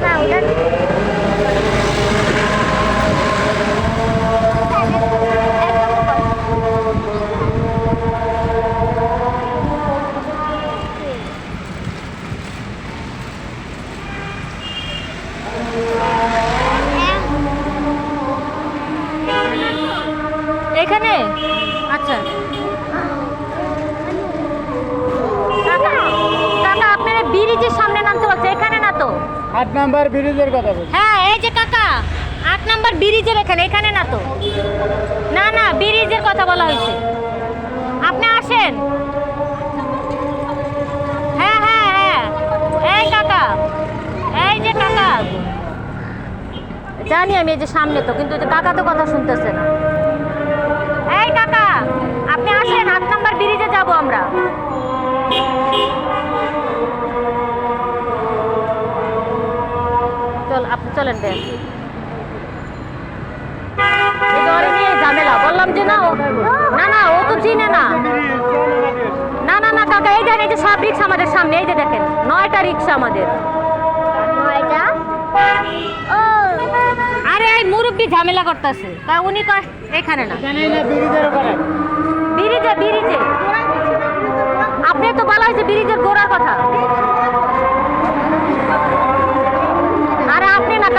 না ওটা এখানে আচ্ছা আট নাম্বার ব্রিজের কথা বলছি। হ্যাঁ এই যে কাকা, আট নাম্বার ব্রিজের এখানে এখানে না তো। না না, ব্রিজের কথা বলা হয়েছে। আপনি আসেন। হ্যাঁ হ্যাঁ হ্যাঁ। এই কাকা, এই যে কাকা। জানি আমি এই যে সামনে তো, কিন্তু কাকা তো কথা শুনতেছে না। এই কাকা, আপনি আসেন, আট নাম্বার ব্রিজে যাব আমরা। চলেন দেন। এই দরে নিয়ে ঝামেলা বললাম যে না ও না না ও তো চিনে না। না না না কাকা এই দেন এই যে সব রিক্সা আমাদের সামনে এই যে দেখেন নয়টা রিক্সা আমাদের। নয়টা? ও। আরে এই মুরব্বি ঝামেলা করতেছে। তা উনি কয় এখানে না। জানেই না ব্রিজে ব্রিজে। আপনি তো বলা হয়েছে ব্রিজের গোড়ার কথা।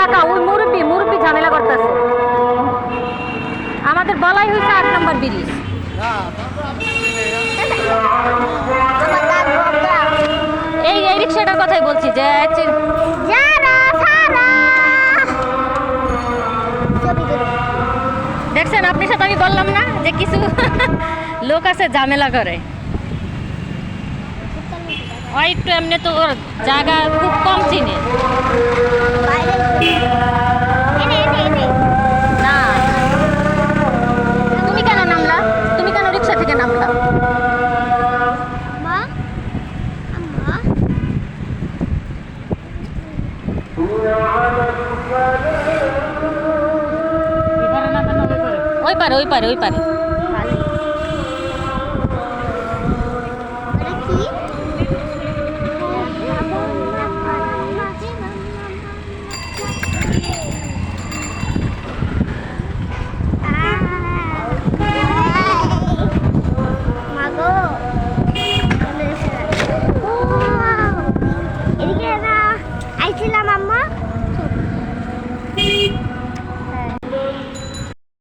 কাকা ওই মুরব্বি মুরব্বি ঝামেলা করতেছে আমাদের বলাই হয়েছে আট নম্বর ব্রিজ। এই এই রিক্সাটার কথাই বলছি যে। দেখছেন আপনার সাথে আমি বললাম না যে কিছু লোক আছে ঝামেলা করে ওই একটু এমনি তো ওর জায়গা খুব কম চিনে। না। তুমি কেন নামলা? তুমি কেন রিক্সা থেকে নামলা? ওই পারে ওই পারে ওই পারে।